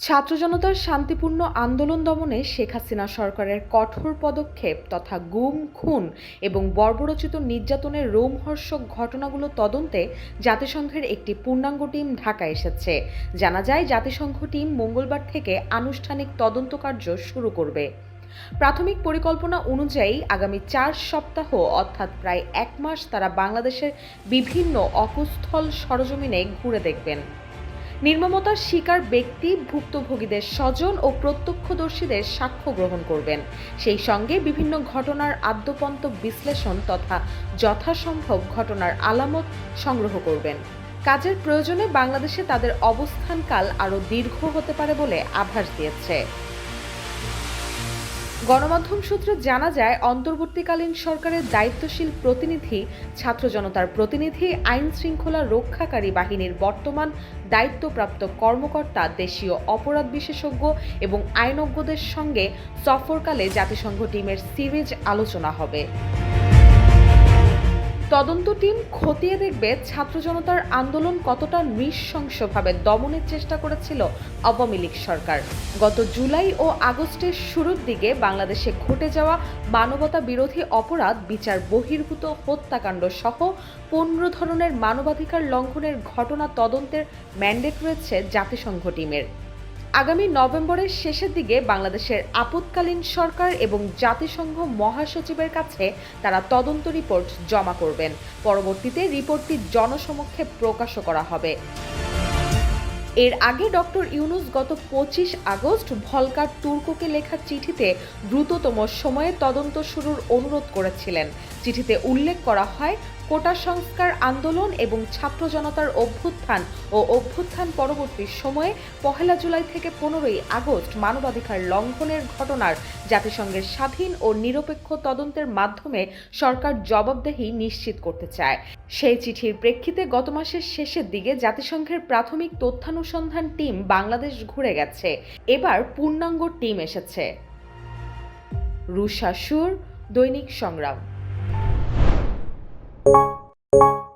ছাত্র জনতার শান্তিপূর্ণ আন্দোলন দমনে শেখ হাসিনা সরকারের কঠোর পদক্ষেপ তথা গুম, খুন এবং বর্বরচিত নির্যাতনের রোমহর্ষক ঘটনাগুলো তদন্তে জাতিসংঘের একটি পূর্ণাঙ্গ টিম ঢাকা এসেছে। জানা যায়, জাতিসংঘ টিম মঙ্গলবার থেকে আনুষ্ঠানিক তদন্ত কার্য শুরু করবে। প্রাথমিক পরিকল্পনা অনুযায়ী আগামী চার সপ্তাহ, অর্থাৎ প্রায় এক মাস, তারা বাংলাদেশের বিভিন্ন অকুস্থল সরজমিনে ঘুরে দেখবেন। নির্মমতার শিকার ব্যক্তি ভুক্তভোগীদের স্বজন ও প্রত্যক্ষদর্শীদের সাক্ষ্য গ্রহণ করবেন। সেই সঙ্গে বিভিন্ন ঘটনার আদ্যপন্ত বিশ্লেষণ তথা যথাসম্ভব ঘটনার আলামত সংগ্রহ করবেন। কাজের প্রয়োজনে বাংলাদেশে তাদের অবস্থানকাল আরও দীর্ঘ হতে পারে বলে আভাস দিয়েছে। গণমাধ্যম সূত্রে জানা যায়, অন্তর্বর্তীকালীন সরকারের দায়িত্বশীল প্রতিনিধি, ছাত্র জনতার প্রতিনিধি, আইন শৃঙ্খলা রক্ষাকারী বাহিনীর বর্তমান দায়িত্বপ্রাপ্ত কর্মকর্তা, দেশীয় অপরাধ বিশেষজ্ঞ এবং আইনজ্ঞদের সঙ্গে সফরকালে জাতিসংঘ টিমের সিরিজ আলোচনা হবে। তদন্ত টিম খতিয়ে দেখবে ছাত্র জনতার আন্দোলন কতটা নৃশংসভাবে দমনের চেষ্টা করেছিল আওয়ামী লীগ সরকার। গত জুলাই ও আগস্টের শুরুর দিকে বাংলাদেশে ঘটে যাওয়া মানবতা বিরোধী অপরাধ, বিচার বহির্ভূত হত্যাকাণ্ড সহ পনেরো ধরনের মানবাধিকার লঙ্ঘনের ঘটনা তদন্তের ম্যান্ডেট রয়েছে জাতিসংঘ টিমের। আগামী নভেম্বরের শেষের দিকে বাংলাদেশের আপৎকালীন সরকার এবং জাতিসংঘ মহাসচিবের কাছে তারা তদন্ত রিপোর্ট জমা করবেন। পরবর্তীতে রিপোর্টটি জনসমক্ষে প্রকাশও করা হবে। এর আগে ডক্টর ইউনুস গত পঁচিশ আগস্ট ভলকার তুর্ককে লেখা চিঠিতে দ্রুততম সময়ে তদন্ত শুরুর অনুরোধ করেছিলেন। চিঠিতে উল্লেখ করা হয় কোটা সংস্কার আন্দোলন এবং ছাত্র জনতার অভ্যুত্থান ও অভ্যুত্থান পরবর্তী সময়ে পহেলা জুলাই থেকে পনেরোই আগস্ট মানবাধিকার লঙ্ঘনের ঘটনার জাতিসংঘের স্বাধীন ও নিরপেক্ষ তদন্তের মাধ্যমে সরকার জবাবদেহি নিশ্চিত করতে চায়। সেই চিঠির প্রেক্ষিতে গত মাসের শেষের দিকে জাতিসংঘের প্রাথমিক তথ্যানুসন্ধান টিম বাংলাদেশ ঘুরে গেছে। এবার পূর্ণাঙ্গ টিম এসেছে। রুশা সুর, দৈনিক সংগ্রাম। you